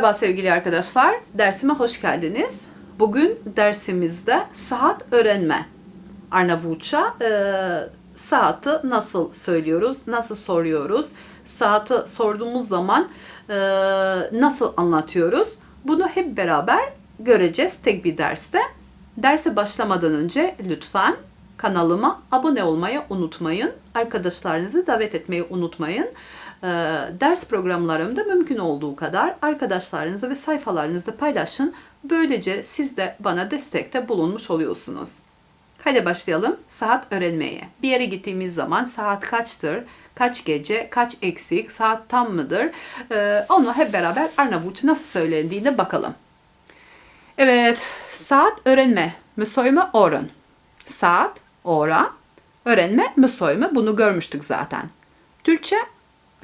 Merhaba sevgili arkadaşlar. Dersime hoş geldiniz. Bugün dersimizde saat öğrenme. Arnavutça e, saati nasıl söylüyoruz, nasıl soruyoruz, saati sorduğumuz zaman e, nasıl anlatıyoruz. Bunu hep beraber göreceğiz tek bir derste. Derse başlamadan önce lütfen kanalıma abone olmayı unutmayın. Arkadaşlarınızı davet etmeyi unutmayın. Ee, ders programlarımda mümkün olduğu kadar arkadaşlarınızı ve sayfalarınızda paylaşın. Böylece siz de bana destekte bulunmuş oluyorsunuz. Hadi başlayalım saat öğrenmeye. Bir yere gittiğimiz zaman saat kaçtır, kaç gece, kaç eksik, saat tam mıdır? Ee, onu hep beraber Arnavutça nasıl söylendiğine bakalım. Evet, saat öğrenme. Müsoyme oran. Saat, ora, öğrenme, müsoyme. Bunu görmüştük zaten. Türkçe,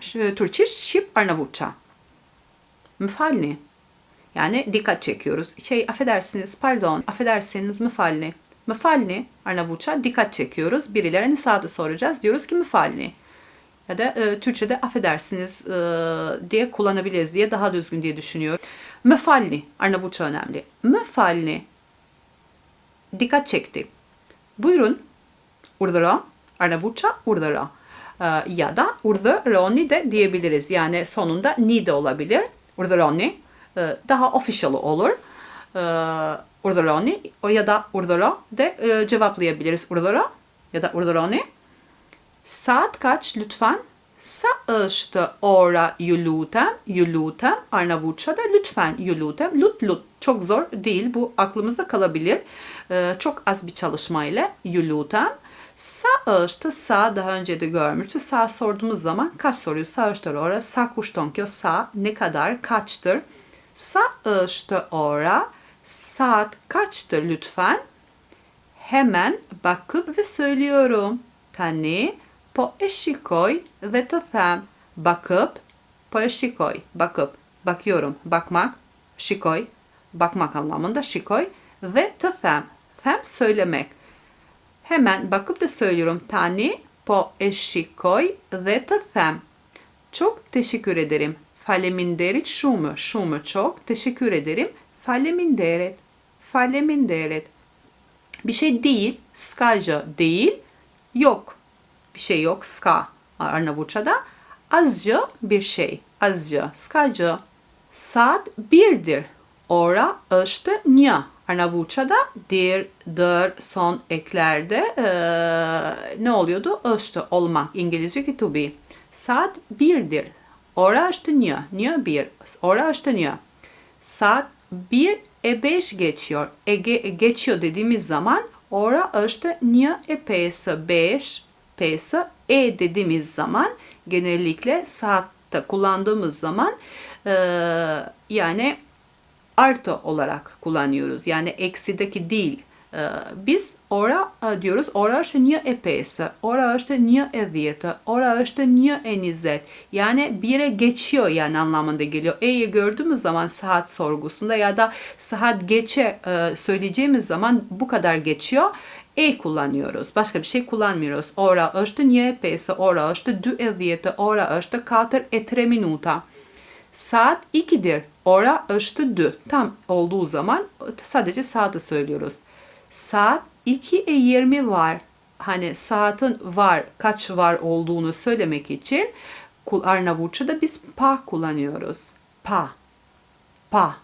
Türkçe, Arnavutça. Müfalni. Yani dikkat çekiyoruz. Şey affedersiniz, pardon, affedersiniz müfalni. Müfalni, Arnavutça dikkat çekiyoruz. Birilerine saati soracağız. Diyoruz ki müfalni. Ya da e, Türkçe'de affedersiniz e, diye kullanabiliriz diye daha düzgün diye düşünüyorum. Müfalni, Arnavutça önemli. Müfalni, dikkat çekti. Buyurun, urdura, Arnavutça urdura. E, ya da urduroni de diyebiliriz. Yani sonunda ni de olabilir. Urduroni e, daha official olur. E, urduroni o ya da urdura de e, cevaplayabiliriz. Urdura ya da urduroni. Saat kaç lütfen? Saıştı ora yulutem, yulutem, Arnavutça'da lütfen yulutem, lut lut. Çok zor değil, bu aklımızda kalabilir. Ee, çok az bir çalışmayla yulutem. Saıştı, sa daha önce de görmüştü. Sa sorduğumuz zaman kaç soruyor? Saıştı ora, sa kuştonkyo, sa ne kadar, kaçtır? Saıştı ora, saat kaçtır lütfen? Hemen bakıp ve söylüyorum. Tani po eşikoy ve to them. Bakıp, po eşikoy, bakıp, bakıyorum, bakmak, şikoy, bakmak anlamında şikoy ve to them, them söylemek. Hemen bakıp da söylüyorum. Tani po eşikoy ve to them. Çok teşekkür ederim. Faleminderit şumu, şumu çok teşekkür ederim. Faleminderit, faleminderit bir şey değil, skaja değil, yok. Bir şey yok, ska Arnavutça'da. Azca bir şey, azca, skaja. Saat birdir. Ora işte nya. Arnavutça'da dir, dır, son eklerde eee, ne oluyordu? İşte olmak. İngilizce to be. Saat birdir. Ora işte nya. Nya bir. Ora işte nya. Saat 1 e 5 geçiyor. E, ge- geçiyor dediğimiz zaman ora işte niye e pesa 5 pesa e dediğimiz zaman genellikle saatte kullandığımız zaman e, yani artı olarak kullanıyoruz. Yani eksideki değil. Ee, Biz ora e, diyoruz, ora işte niye epeyse, ora işte niye eviyete, ora işte niye enizet. Yani bire geçiyor yani anlamında geliyor. E'yi gördüğümüz zaman saat sorgusunda ya da saat geçe e, söyleyeceğimiz zaman bu kadar geçiyor. E kullanıyoruz. Başka bir şey kullanmıyoruz. Ora işte niye epeyse, ora işte du eviyete, ora işte katır e tre minuta. Saat 2'dir. Ora işte dü. Tam olduğu zaman sadece saati söylüyoruz. Saat 2'e 20 var. Hani saatin var, kaç var olduğunu söylemek için Arnavutça'da biz pa kullanıyoruz. Pa. Pa.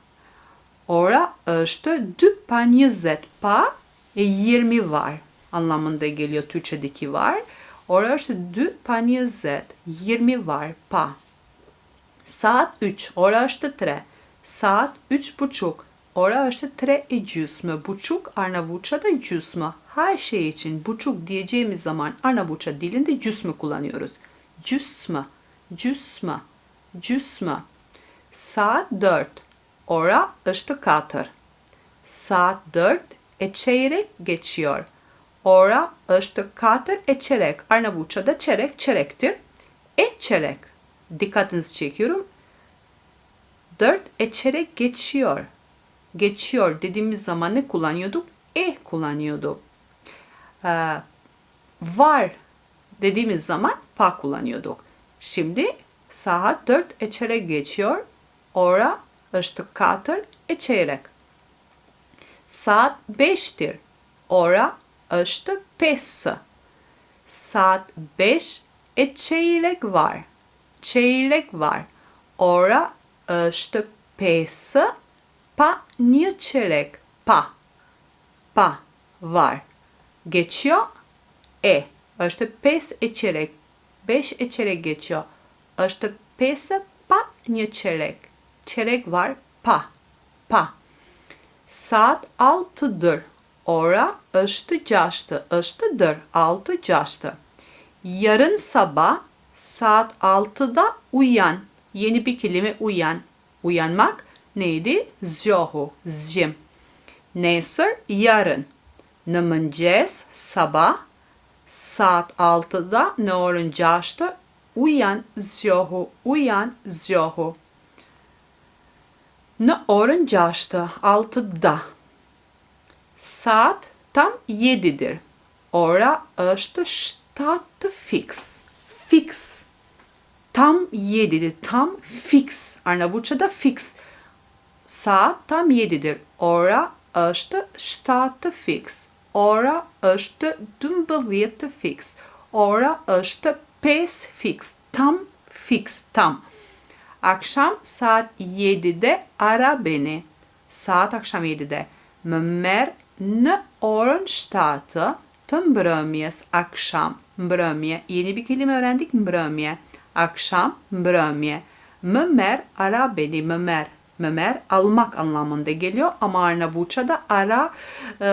Ora işte dü panizet pa e 20 var anlamında geliyor Türkçedeki var. Ora işte dü panizet 20 var pa. Saat 3, ora işte tre. Saat üç buçuk. Ora işte tre e cüsmü. Buçuk Arnavutça'da cüsmü. Her şey için buçuk diyeceğimiz zaman Arnavutça dilinde cüsmü kullanıyoruz. Cüsmü, cüsmü, cüsmü. Saat 4. Ora işte katır. Saat 4 e çeyrek geçiyor. Ora işte katır e çeyrek. Arnavutça'da çeyrek çeyrektir. E çeyrek. Dikkatinizi çekiyorum. 4 e çeyrek geçiyor. Geçiyor dediğimiz zaman ne kullanıyorduk? E kullanıyorduk. Ee, var dediğimiz zaman pa kullanıyorduk. Şimdi saat 4 e çeyrek geçiyor. Ora është 4 e çeyrek. Saat 5'tir. Ora është 5. Saat 5 e çeyrek var. Çeyrek var. Ora është 5 pa një çeyrek. Pa. Pa var. Geçiyor e. Është 5 e çeyrek. 5 e çeyrek geçiyor. Është 5 pa një çeyrek. Çeyrek var pa. Pa. Saat 6'dır. Ora është 6. Iştıdır. 6 6. Yarın sabah saat 6'da uyan. Yeni bir kelime uyan. Uyanmak neydi? Zjohu, zjim. Nesër, yarın. Në mëngjes, sabah, saat 6'da në orën 6 uyan zjohu, uyan zjohu. Orën 6, 6'da. Saat tam 7'dir. Ora është 7 fix. Fix. Tam 7'dir. Tam fix. Arnavutça'da fix. Saat tam 7'dir. Ora është 7 fix. Ora është 12 fix. Ora është 5 fix. Tam fix. Tam. Akşam saat 7'de ara beni. Saat akşam 7'de. Më merr në orën 7 të akşam. Mbrëmje. Yeni bir kelime öğrendik mbrëmje. Akşam mbrëmje. Më merr ara beni. Më merr. Mömer almak anlamında geliyor ama Arnavutça'da ara e,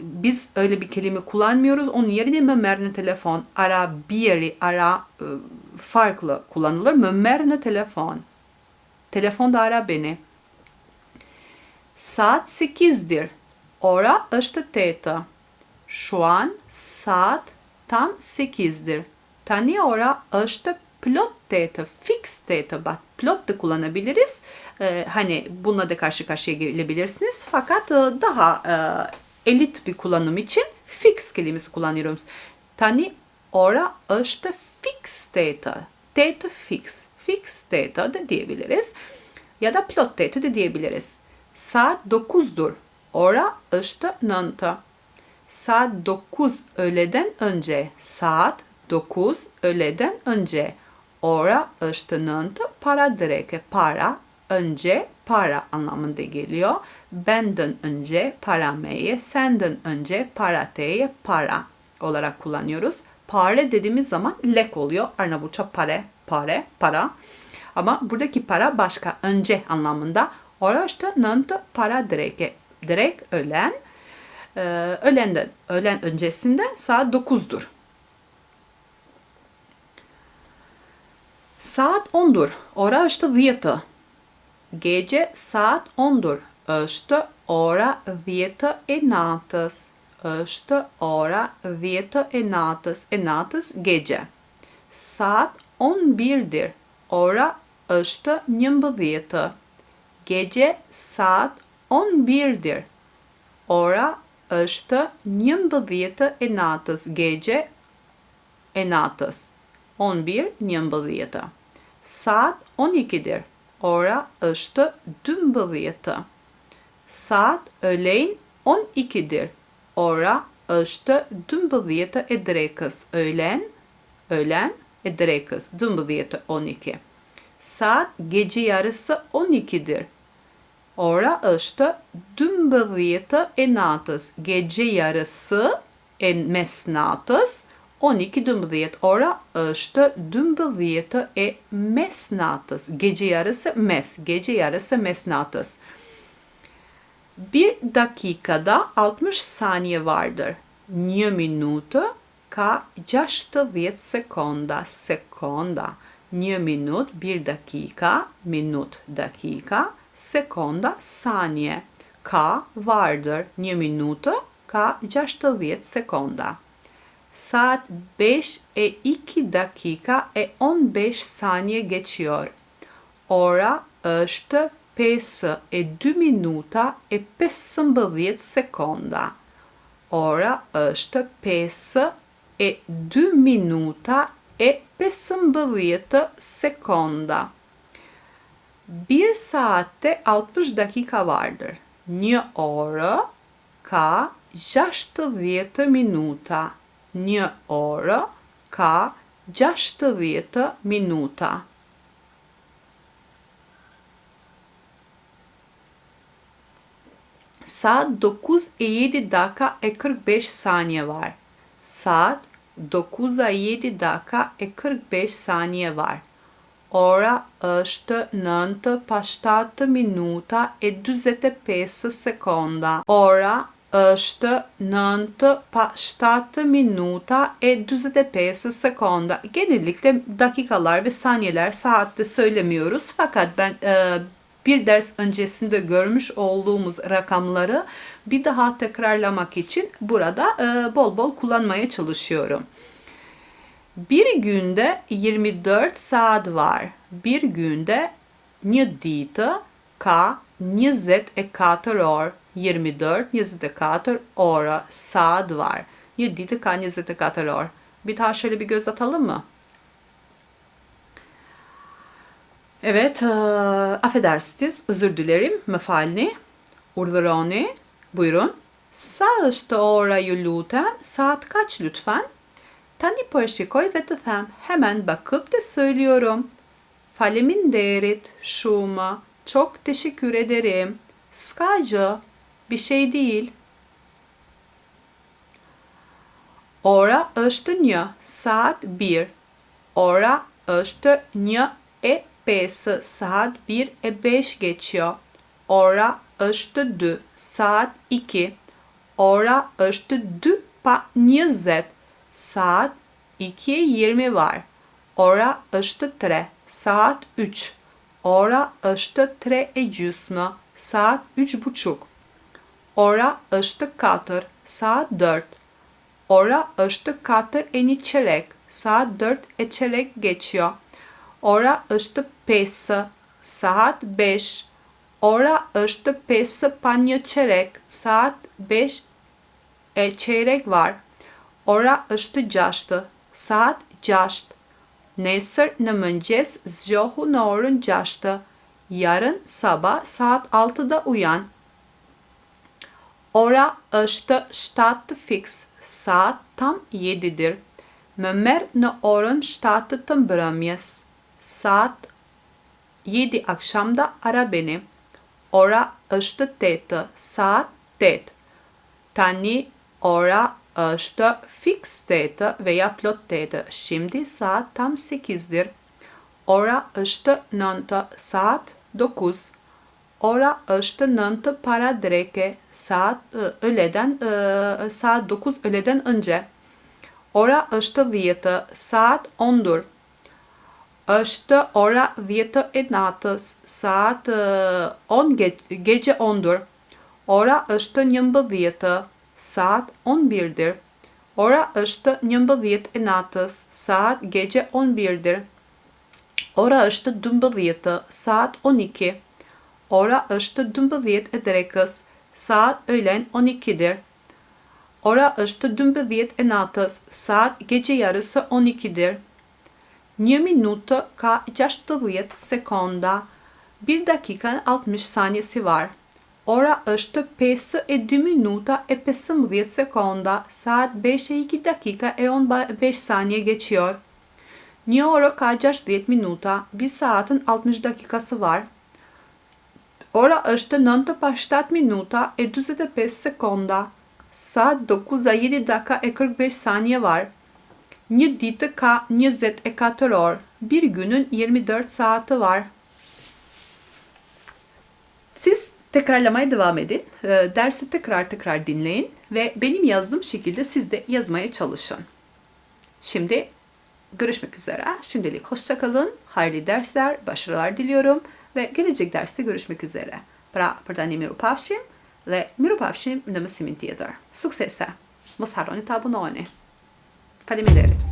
biz öyle bir kelime kullanmıyoruz. Onun yerine mömerne telefon, ara bir yeri, ara e, farklı kullanılır. Mömerne telefon. Telefonda ara beni. Saat 8'dir. Ora është 8. Şu an saat tam 8'dir. Tani ora është plot data, fix data. Bak plot da kullanabiliriz. Ee, hani bununla da karşı karşıya gelebilirsiniz. Fakat e, daha e, elit bir kullanım için fix kelimesi kullanıyoruz. Tani ora është fix data. Data fix. Fix data da diyebiliriz. Ya da plot data da diyebiliriz. Saat 9'dur. Ora është 9. Saat 9 öğleden önce. Saat 9 öğleden önce. Ora 9 para direkt. Para önce para anlamında geliyor. Benden önce para meye, senden önce para teye para olarak kullanıyoruz. Pare dediğimiz zaman lek oluyor. Arnavutça pare, pare, para. Ama buradaki para başka, önce anlamında. Oraçta nanta para direkt, direkt ölen. Ee, ölenden, ölen öncesinde saat 9'dur. Saat 10'dur. Ora është 10. Gece saat 10'dur. Është ora 10 e natës. Është ora 10 e natës. E natës gece. Saat 11'dir. Ora është 11. Gece saat 11'dir. Ora është 11 e natës. Gece e natës. 11, 11. Saat 12'dir. Ora është 12. Saat öğleyin 12'dir. Ora është 12 e drekës. Öğlen, öğlen e drekës. 12 12. Saat gece yarısı 12'dir. Ora është 12 e natës. Gece yarısı e mes natës 12-12 ora është 12 e mesnatës. Gece yarısı mes. Gece yarısı mesnatës. Bir dakikada 60 saniye vardır. Një minutë ka 60 sekonda. Sekonda. Një minut, bir dakika, minut, dakika, sekonda, saniye. Ka vardır. Një minutë ka 60 sekonda. Saat 5 e 2 dakika e 15 saniye geçiyor. Ora është 5 e 2 minuta e 15 sekonda. Ora është 5 e 2 minuta e 15 sekonda. Bir saatte 60 dakika vardır. Një orë ka 60 minuta. Një orë ka 60 minuta. Saat 9 e 7 dakika e 45 saniye var. Saat 9 e 7 dakika e 45 saniye var. Ora është 9 pa 7 minuta e 45 sekonda. Ora është 9 pa 7 minuta e 45 sekonda. Genellikle dakikalar ve saniyeler saatte söylemiyoruz. Fakat ben e, bir ders öncesinde görmüş olduğumuz rakamları bir daha tekrarlamak için burada e, bol bol kullanmaya çalışıyorum. Bir günde 24 saat var. Bir günde një ditë ka 24 orë. 24, 24 ora, saat var. Një ditë ka 24 orë. Bir daha şöyle bir göz atalım mı? Evet, e, affedersiniz, özür dilerim. Mefalni, urdhëroni, buyurun. Sa është ora ju lutem? Saat kaç lütfen? Tani po e shikoj ve të them, hemen bakıp da söylüyorum. Faleminderit, shumë, çok teşekkür ederim. Ska gjë, bir şey değil. Ora është një, saat 1. Ora është një e 5, saat 1 e 5 geçiyor. Ora është 2, saat 2. Ora është 2 pa 20, saat 2 e 20 var. Ora është 3, saat 3. Ora është 3 e gjysmë, saat 3 buçuk. Ora është 4, saat 4. Ora është 4 e një çerek, saat 4 e çerek geçiyor. Ora është 5, saat 5. Ora është 5 pa një çerek, saat 5 e çeyrek var. Ora është 6, saat 6. Nesër në mëngjes zgjohu në orën 6. Yarın sabah saat 6'da uyan. Ora është 7 fix, saat tam 7'dir. Më merr në orën 7 të mbrëmjes. Saat 7 akşamda ara beni. Ora është 8, saat 8. Tani ora është fix 8 veya plot 8. Şimdi saat tam 8'dir. Ora është 9, saat 9. Ora është 9 para dreke, saat öğleden e, saat 9 öğleden önce. Ora është 10, saat 10'dur. Është ora 10 e natës, saat e, 10 ge gece 10'dur. Ora është 11, saat 11'dir. Ora është 11 e natës, saat gece 11'dir. Ora është 12, saat 12. Ora është 12 e drekës, saat öğlen 12'dir. Ora është 12 e natës, saat gece yarısı 12'dir. Një minutë ka 60 sekonda, bir dakikanın 60 saniyesi var. Ora është 5 e 2 minuta e 15 sekonda, saat 5 e 2 dakika e 15 saniye geçiyor. Një orë ka 60 minuta, bir saatin 60 dakikası var. Ora është 9 pa 7 minuta e 45 sekonda. Saat 9-7 dakika e 45 saniye var. Një ditë ka 24 orë. Bir günün 24 saati var. Siz tekrarlamaya devam edin. Ee, Dersi tekrar tekrar dinleyin ve benim yazdığım şekilde siz de yazmaya çalışın. Şimdi görüşmek üzere. Şimdilik hoşçakalın. Hayırlı dersler, başarılar diliyorum ve gelecek derste görüşmek üzere. Pra përdani miru pafshim dhe miru pafshim në mësimin tjetër. Suksese! Mos harroni të abononi. Faleminderit!